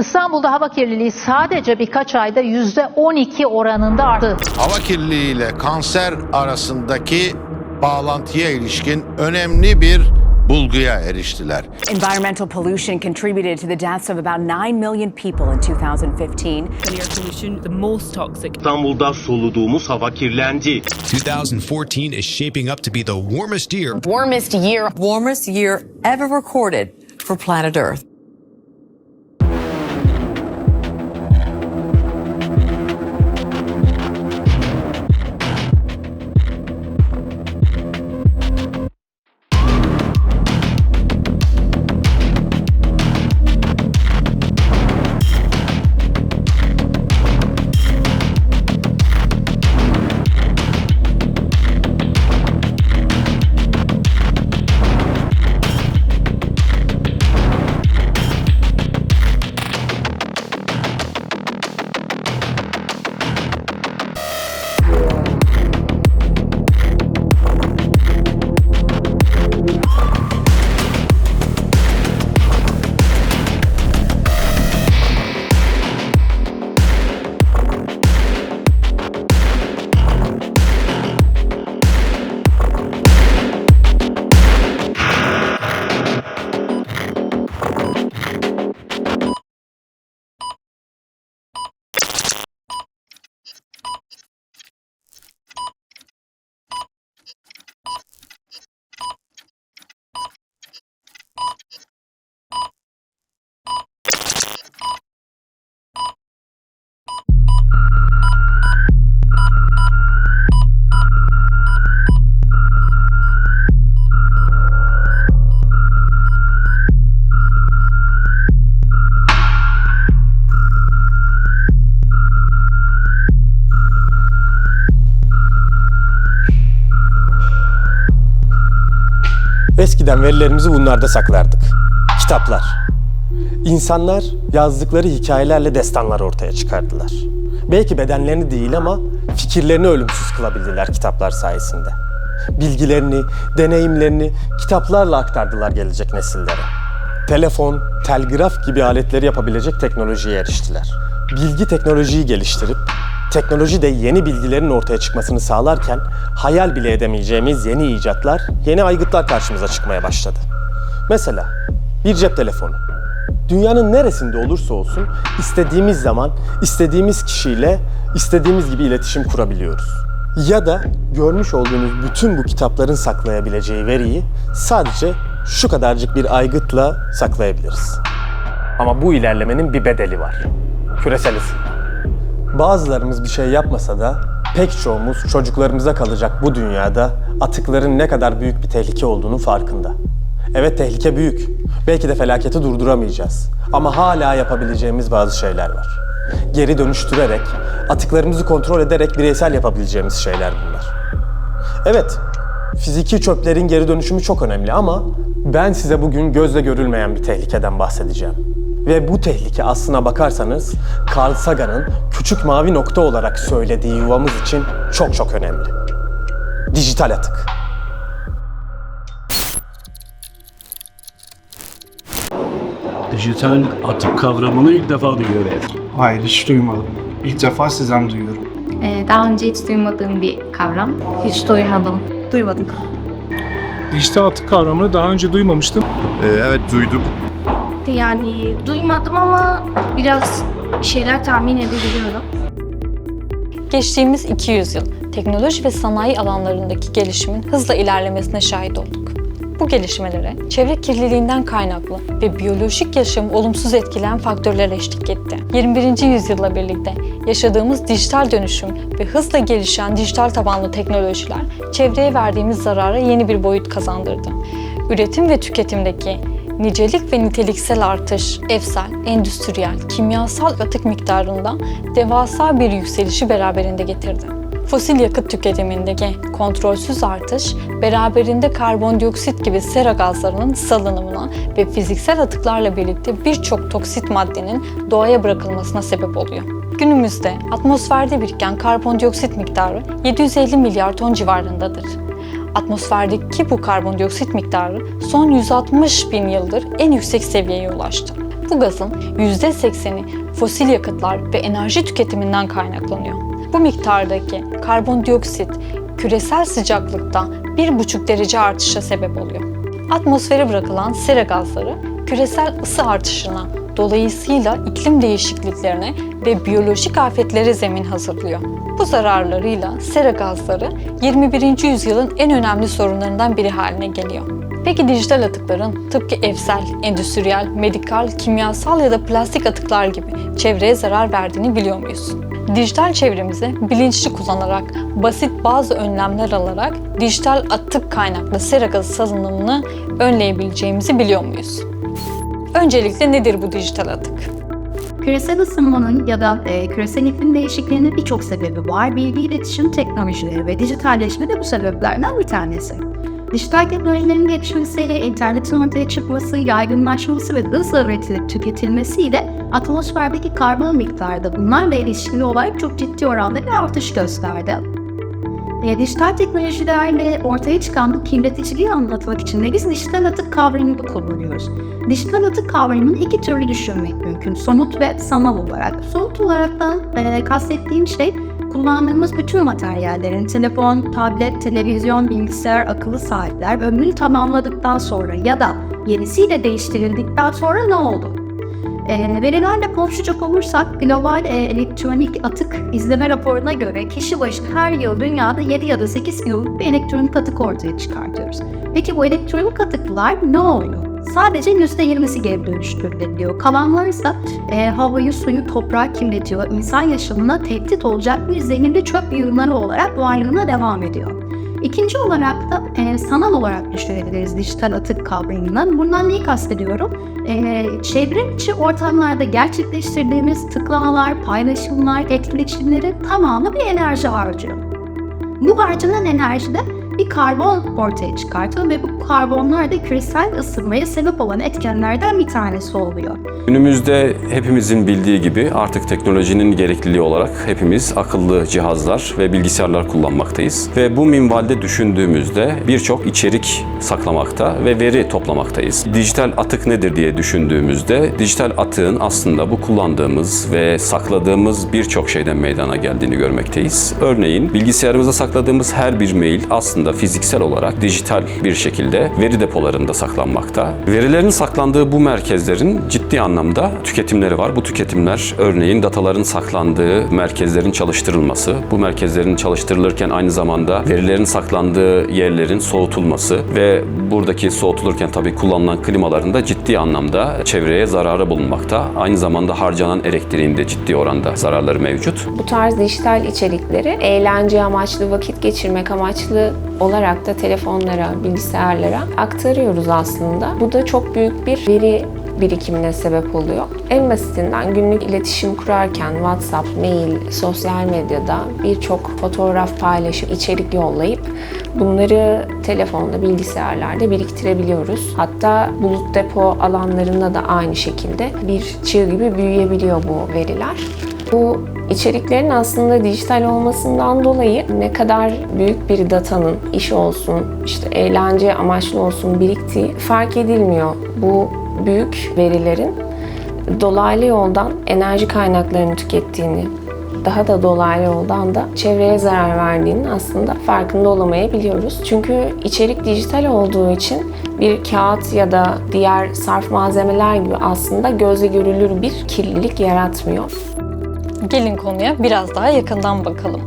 İstanbul'da hava kirliliği sadece birkaç ayda %12 oranında arttı. Hava kirliliği ile kanser arasındaki bağlantıya ilişkin önemli bir bulguya eriştiler. Environmental pollution contributed to the deaths of about 9 million people in 2015. air pollution, the most toxic. İstanbul'da soluduğumuz hava kirlendi. 2014 is shaping up to be the warmest year Warmest year warmest year ever recorded for planet Earth. Eskiden verilerimizi bunlarda saklardık. Kitaplar. İnsanlar yazdıkları hikayelerle destanlar ortaya çıkardılar. Belki bedenlerini değil ama fikirlerini ölümsüz kılabildiler kitaplar sayesinde. Bilgilerini, deneyimlerini kitaplarla aktardılar gelecek nesillere. Telefon, telgraf gibi aletleri yapabilecek teknolojiye eriştiler. Bilgi teknolojiyi geliştirip teknoloji de yeni bilgilerin ortaya çıkmasını sağlarken hayal bile edemeyeceğimiz yeni icatlar, yeni aygıtlar karşımıza çıkmaya başladı. Mesela bir cep telefonu. Dünyanın neresinde olursa olsun istediğimiz zaman istediğimiz kişiyle istediğimiz gibi iletişim kurabiliyoruz. Ya da görmüş olduğunuz bütün bu kitapların saklayabileceği veriyi sadece şu kadarcık bir aygıtla saklayabiliriz. Ama bu ilerlemenin bir bedeli var. Küresel ısınma. Bazılarımız bir şey yapmasa da pek çoğumuz çocuklarımıza kalacak bu dünyada atıkların ne kadar büyük bir tehlike olduğunu farkında. Evet tehlike büyük. Belki de felaketi durduramayacağız. Ama hala yapabileceğimiz bazı şeyler var. Geri dönüştürerek, atıklarımızı kontrol ederek bireysel yapabileceğimiz şeyler bunlar. Evet, fiziki çöplerin geri dönüşümü çok önemli ama ben size bugün gözle görülmeyen bir tehlikeden bahsedeceğim. Ve bu tehlike aslına bakarsanız Carl Sagan'ın küçük mavi nokta olarak söylediği yuvamız için çok çok önemli. Dijital atık. Dijital atık kavramını ilk defa duyuyorum. Hayır hiç duymadım. İlk defa sizden duyuyorum. Ee, daha önce hiç duymadığım bir kavram. Hiç duymadım. Duymadım. Dijital atık kavramını daha önce duymamıştım. evet duydum. Yani duymadım ama biraz şeyler tahmin edebiliyorum. Geçtiğimiz 200 yıl teknoloji ve sanayi alanlarındaki gelişimin hızla ilerlemesine şahit olduk. Bu gelişmelere çevre kirliliğinden kaynaklı ve biyolojik yaşamı olumsuz etkileyen faktörler eşlik etti. 21. yüzyılla birlikte yaşadığımız dijital dönüşüm ve hızla gelişen dijital tabanlı teknolojiler çevreye verdiğimiz zarara yeni bir boyut kazandırdı. Üretim ve tüketimdeki nicelik ve niteliksel artış, evsel, endüstriyel, kimyasal atık miktarında devasa bir yükselişi beraberinde getirdi. Fosil yakıt tüketimindeki kontrolsüz artış, beraberinde karbondioksit gibi sera gazlarının salınımına ve fiziksel atıklarla birlikte birçok toksit maddenin doğaya bırakılmasına sebep oluyor. Günümüzde atmosferde biriken karbondioksit miktarı 750 milyar ton civarındadır. Atmosferdeki bu karbondioksit miktarı son 160 bin yıldır en yüksek seviyeye ulaştı. Bu gazın %80'i fosil yakıtlar ve enerji tüketiminden kaynaklanıyor. Bu miktardaki karbondioksit küresel sıcaklıkta 1,5 derece artışa sebep oluyor. Atmosfere bırakılan sera gazları küresel ısı artışına, dolayısıyla iklim değişikliklerine ve biyolojik afetlere zemin hazırlıyor. Bu zararlarıyla sera gazları 21. yüzyılın en önemli sorunlarından biri haline geliyor. Peki dijital atıkların tıpkı evsel, endüstriyel, medikal, kimyasal ya da plastik atıklar gibi çevreye zarar verdiğini biliyor muyuz? Dijital çevremizi bilinçli kullanarak, basit bazı önlemler alarak dijital atık kaynaklı sera gazı salınımını önleyebileceğimizi biliyor muyuz? Öncelikle nedir bu dijital atık? Küresel ısınmanın ya da e, küresel iklim değişikliğinin birçok sebebi var. Bilgi iletişim teknolojileri ve dijitalleşme de bu sebeplerden bir tanesi. Dijital teknolojilerin gelişmesiyle internetin ortaya çıkması, yaygınlaşması ve hızla üretilip tüketilmesiyle atmosferdeki karbon miktarı da bunlarla ilişkili olarak çok ciddi oranda bir artış gösterdi. E, dijital teknolojilerle ortaya çıkan bu kirleticiliği anlatmak için de biz dijital atık kavramını kullanıyoruz. Dijital atık kavramını iki türlü düşünmek mümkün. Somut ve sanal olarak. Somut olaraktan e, kastettiğim şey kullandığımız bütün materyallerin telefon, tablet, televizyon, bilgisayar, akıllı saatler ömrünü tamamladıktan sonra ya da yenisiyle değiştirildikten sonra ne oldu? E, verilerle konuşacak olursak Global e, Elektronik Atık İzleme raporuna göre kişi başı her yıl dünyada 7 ya da 8 kiloluk bir elektronik atık ortaya çıkartıyoruz. Peki bu elektronik atıklar ne oluyor? Sadece %20'si geri dönüştürülüyor. Kalanlar ise e, havayı, suyu, toprağı kirletiyor. İnsan yaşamına tehdit olacak bir zehirli çöp yığınları olarak varlığına devam ediyor. İkinci olarak da e, sanal olarak düşünebiliriz dijital atık kavramından. Bundan neyi kastediyorum? E, çevrim içi ortamlarda gerçekleştirdiğimiz tıklamalar, paylaşımlar, etkileşimlerin tamamı bir enerji harcıyor. Bu harcanan enerjide bir karbon ortaya çıkartıyor ve bu karbonlar da küresel ısınmaya sebep olan etkenlerden bir tanesi oluyor. Günümüzde hepimizin bildiği gibi artık teknolojinin gerekliliği olarak hepimiz akıllı cihazlar ve bilgisayarlar kullanmaktayız. Ve bu minvalde düşündüğümüzde birçok içerik saklamakta ve veri toplamaktayız. Dijital atık nedir diye düşündüğümüzde dijital atığın aslında bu kullandığımız ve sakladığımız birçok şeyden meydana geldiğini görmekteyiz. Örneğin bilgisayarımızda sakladığımız her bir mail aslında fiziksel olarak dijital bir şekilde veri depolarında saklanmakta. Verilerin saklandığı bu merkezlerin ciddi anlamda tüketimleri var. Bu tüketimler örneğin dataların saklandığı merkezlerin çalıştırılması, bu merkezlerin çalıştırılırken aynı zamanda verilerin saklandığı yerlerin soğutulması ve buradaki soğutulurken tabii kullanılan klimaların da ciddi anlamda çevreye zararı bulunmakta. Aynı zamanda harcanan elektriğin de ciddi oranda zararları mevcut. Bu tarz dijital içerikleri eğlence amaçlı, vakit geçirmek amaçlı olarak da telefonlara, bilgisayarlara aktarıyoruz aslında. Bu da çok büyük bir veri birikimine sebep oluyor. En basitinden günlük iletişim kurarken WhatsApp, mail, sosyal medyada birçok fotoğraf paylaşıp içerik yollayıp bunları telefonda, bilgisayarlarda biriktirebiliyoruz. Hatta bulut depo alanlarında da aynı şekilde bir çığ gibi büyüyebiliyor bu veriler. Bu içeriklerin aslında dijital olmasından dolayı ne kadar büyük bir datanın iş olsun, işte eğlence amaçlı olsun biriktiği fark edilmiyor. Bu büyük verilerin dolaylı yoldan enerji kaynaklarını tükettiğini, daha da dolaylı yoldan da çevreye zarar verdiğinin aslında farkında olamayabiliyoruz. Çünkü içerik dijital olduğu için bir kağıt ya da diğer sarf malzemeler gibi aslında gözle görülür bir kirlilik yaratmıyor. Gelin konuya biraz daha yakından bakalım.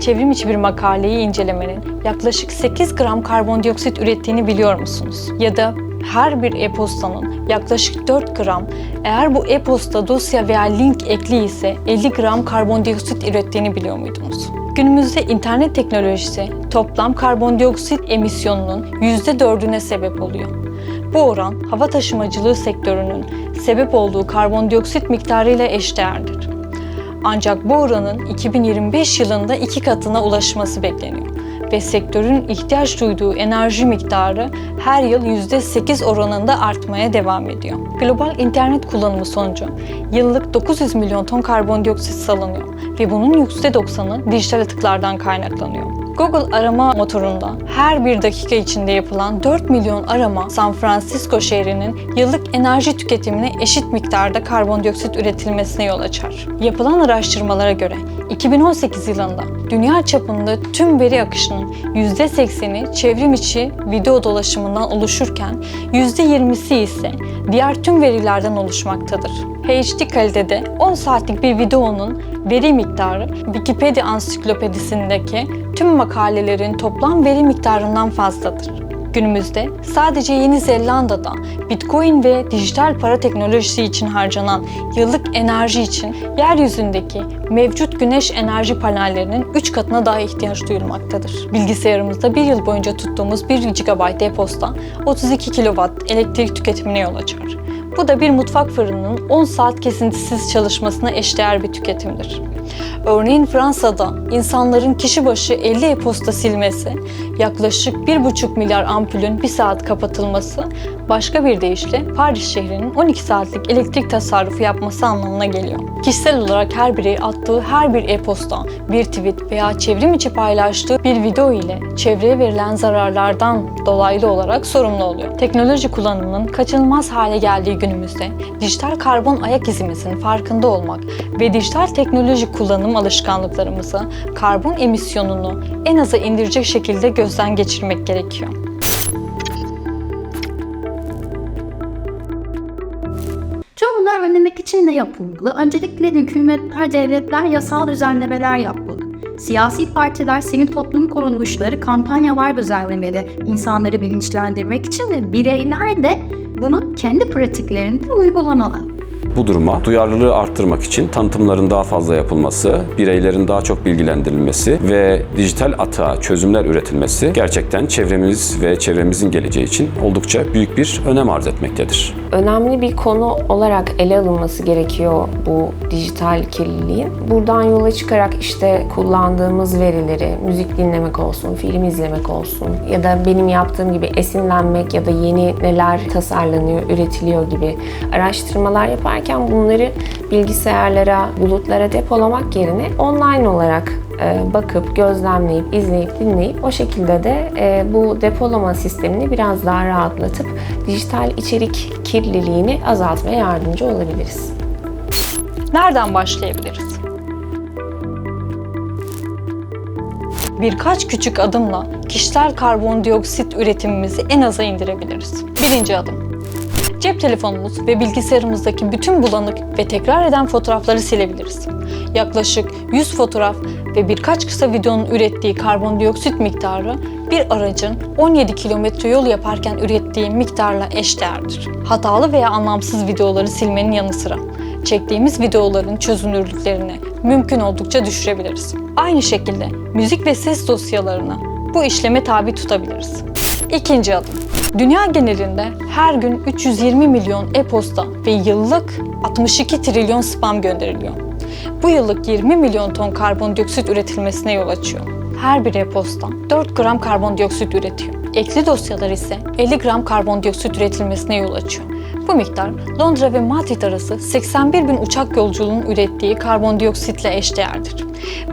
Çevrim içi bir makaleyi incelemenin yaklaşık 8 gram karbondioksit ürettiğini biliyor musunuz? Ya da her bir e-postanın yaklaşık 4 gram, eğer bu e-posta dosya veya link ekli ise 50 gram karbondioksit ürettiğini biliyor muydunuz? Günümüzde internet teknolojisi toplam karbondioksit emisyonunun %4'üne sebep oluyor. Bu oran hava taşımacılığı sektörünün sebep olduğu karbondioksit miktarıyla eşdeğerdir. Ancak bu oranın 2025 yılında iki katına ulaşması bekleniyor ve sektörün ihtiyaç duyduğu enerji miktarı her yıl %8 oranında artmaya devam ediyor. Global internet kullanımı sonucu yıllık 900 milyon ton karbondioksit salınıyor ve bunun %90'ı dijital atıklardan kaynaklanıyor. Google arama motorunda her bir dakika içinde yapılan 4 milyon arama San Francisco şehrinin yıllık enerji tüketimine eşit miktarda karbondioksit üretilmesine yol açar. Yapılan araştırmalara göre 2018 yılında dünya çapında tüm veri akışının %80'i çevrim içi video dolaşımından oluşurken %20'si ise diğer tüm verilerden oluşmaktadır. HD kalitede 10 saatlik bir videonun veri miktarı Wikipedia ansiklopedisindeki tüm makalelerin toplam veri miktarından fazladır. Günümüzde sadece Yeni Zelanda'da Bitcoin ve dijital para teknolojisi için harcanan yıllık enerji için yeryüzündeki mevcut güneş enerji panellerinin 3 katına daha ihtiyaç duyulmaktadır. Bilgisayarımızda bir yıl boyunca tuttuğumuz 1 GB e-posta 32 kW elektrik tüketimine yol açar. Bu da bir mutfak fırınının 10 saat kesintisiz çalışmasına eşdeğer bir tüketimdir. Örneğin Fransa'da insanların kişi başı 50 e-posta silmesi, yaklaşık 1,5 milyar ampulün 1 saat kapatılması, başka bir deyişle Paris şehrinin 12 saatlik elektrik tasarrufu yapması anlamına geliyor. Kişisel olarak her birey attığı her bir e-posta, bir tweet veya çevrim içi paylaştığı bir video ile çevreye verilen zararlardan dolaylı olarak sorumlu oluyor. Teknoloji kullanımının kaçınılmaz hale geldiği günümüzde dijital karbon ayak izimizin farkında olmak ve dijital teknoloji kullanım alışkanlıklarımızı karbon emisyonunu en aza indirecek şekilde gözden geçirmek gerekiyor. Önlemek için ne yapılmalı? Öncelikle hükümetler, devletler yasal düzenlemeler yapmalı. Siyasi partiler, sivil toplum kuruluşları kampanyalar düzenlemeli insanları bilinçlendirmek için ve bireyler de bunu kendi pratiklerinde uygulamalı. Bu duruma duyarlılığı arttırmak için tanıtımların daha fazla yapılması, bireylerin daha çok bilgilendirilmesi ve dijital atığa çözümler üretilmesi gerçekten çevremiz ve çevremizin geleceği için oldukça büyük bir önem arz etmektedir. önemli bir konu olarak ele alınması gerekiyor bu dijital kirliliğin. Buradan yola çıkarak işte kullandığımız verileri, müzik dinlemek olsun, film izlemek olsun ya da benim yaptığım gibi esinlenmek ya da yeni neler tasarlanıyor, üretiliyor gibi araştırmalar yaparken bunları bilgisayarlara, bulutlara depolamak yerine online olarak e, bakıp, gözlemleyip, izleyip, dinleyip o şekilde de e, bu depolama sistemini biraz daha rahatlatıp dijital içerik kirliliğini azaltmaya yardımcı olabiliriz. Nereden başlayabiliriz? Birkaç küçük adımla kişisel karbondioksit üretimimizi en aza indirebiliriz. Birinci adım. Cep telefonumuz ve bilgisayarımızdaki bütün bulanık ve tekrar eden fotoğrafları silebiliriz. Yaklaşık 100 fotoğraf ve birkaç kısa videonun ürettiği karbondioksit miktarı bir aracın 17 kilometre yol yaparken ürettiği miktarla eşdeğerdir. Hatalı veya anlamsız videoları silmenin yanı sıra çektiğimiz videoların çözünürlüklerini mümkün oldukça düşürebiliriz. Aynı şekilde müzik ve ses dosyalarını bu işleme tabi tutabiliriz. İkinci adım. Dünya genelinde her gün 320 milyon e-posta ve yıllık 62 trilyon spam gönderiliyor. Bu yıllık 20 milyon ton karbondioksit üretilmesine yol açıyor. Her bir e-posta 4 gram karbondioksit üretiyor. Ekli dosyalar ise 50 gram karbondioksit üretilmesine yol açıyor. Bu miktar Londra ve Madrid arası 81 bin uçak yolculuğunun ürettiği karbondioksitle eşdeğerdir.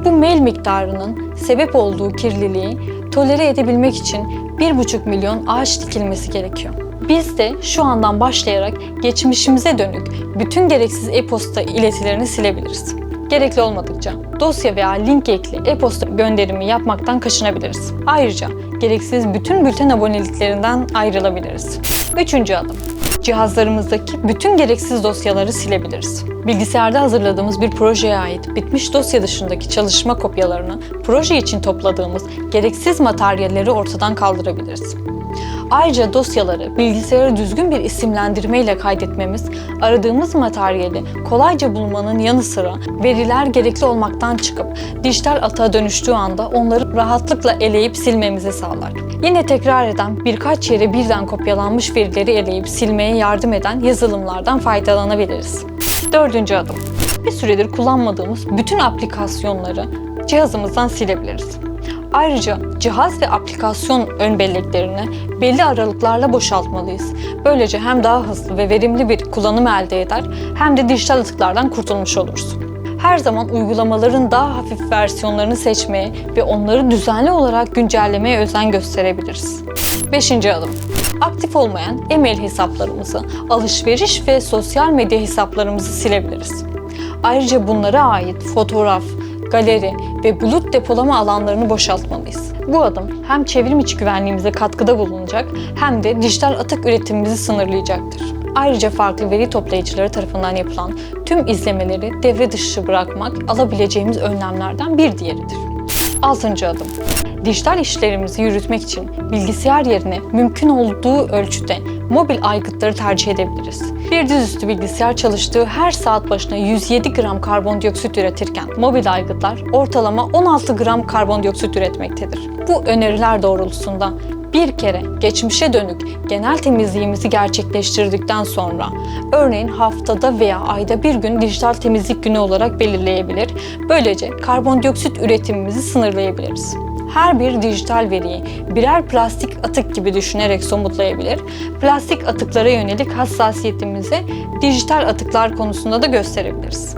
Bu mail miktarının sebep olduğu kirliliği tolere edebilmek için 1,5 milyon ağaç dikilmesi gerekiyor. Biz de şu andan başlayarak geçmişimize dönük bütün gereksiz e-posta iletilerini silebiliriz. Gerekli olmadıkça dosya veya link ekli e-posta gönderimi yapmaktan kaçınabiliriz. Ayrıca gereksiz bütün bülten aboneliklerinden ayrılabiliriz. Üçüncü adım. Cihazlarımızdaki bütün gereksiz dosyaları silebiliriz. Bilgisayarda hazırladığımız bir projeye ait bitmiş dosya dışındaki çalışma kopyalarını proje için topladığımız gereksiz materyalleri ortadan kaldırabiliriz. Ayrıca dosyaları bilgisayara düzgün bir isimlendirmeyle kaydetmemiz, aradığımız materyali kolayca bulmanın yanı sıra veriler gerekli olmaktan çıkıp dijital atığa dönüştüğü anda onları rahatlıkla eleyip silmemizi sağlar. Yine tekrar eden birkaç yere birden kopyalanmış verileri eleyip silmeye yardım eden yazılımlardan faydalanabiliriz. Dördüncü adım. Bir süredir kullanmadığımız bütün aplikasyonları cihazımızdan silebiliriz. Ayrıca cihaz ve aplikasyon ön belleklerini belli aralıklarla boşaltmalıyız. Böylece hem daha hızlı ve verimli bir kullanım elde eder hem de dijital atıklardan kurtulmuş oluruz. her zaman uygulamaların daha hafif versiyonlarını seçmeye ve onları düzenli olarak güncellemeye özen gösterebiliriz. 5. adım. Aktif olmayan e-mail hesaplarımızı, alışveriş ve sosyal medya hesaplarımızı silebiliriz. Ayrıca bunlara ait fotoğraf, galeri ve bulut depolama alanlarını boşaltmalıyız. Bu adım hem çevrim içi güvenliğimize katkıda bulunacak hem de dijital atık üretimimizi sınırlayacaktır. Ayrıca farklı veri toplayıcıları tarafından yapılan tüm izlemeleri devre dışı bırakmak alabileceğimiz önlemlerden bir diğeridir. 6. adım. Dijital işlerimizi yürütmek için bilgisayar yerine mümkün olduğu ölçüde mobil aygıtları tercih edebiliriz. Bir dizüstü bilgisayar çalıştığı her saat başına 107 gram karbondioksit üretirken mobil aygıtlar ortalama 16 gram karbondioksit üretmektedir. Bu öneriler doğrultusunda bir kere geçmişe dönük genel temizliğimizi gerçekleştirdikten sonra örneğin haftada veya ayda bir gün dijital temizlik günü olarak belirleyebilir. Böylece karbondioksit üretimimizi sınırlayabiliriz. Her bir dijital veriyi birer plastik atık gibi düşünerek somutlayabilir. Plastik atıklara yönelik hassasiyetimizi dijital atıklar konusunda da gösterebiliriz.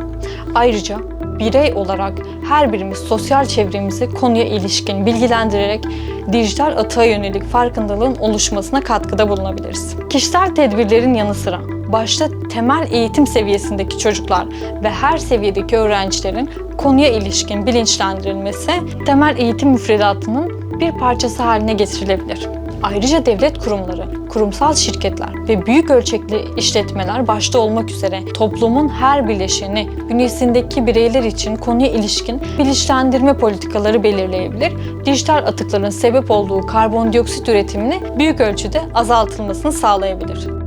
Ayrıca birey olarak her birimiz sosyal çevremizi konuya ilişkin bilgilendirerek dijital atığa yönelik farkındalığın oluşmasına katkıda bulunabiliriz. Kişisel tedbirlerin yanı sıra başta temel eğitim seviyesindeki çocuklar ve her seviyedeki öğrencilerin konuya ilişkin bilinçlendirilmesi temel eğitim müfredatının bir parçası haline getirilebilir. Ayrıca devlet kurumları, kurumsal şirketler ve büyük ölçekli işletmeler başta olmak üzere toplumun her bileşeni bünyesindeki bireyler için konuya ilişkin bilinçlendirme politikaları belirleyebilir, dijital atıkların sebep olduğu karbondioksit üretimini büyük ölçüde azaltılmasını sağlayabilir.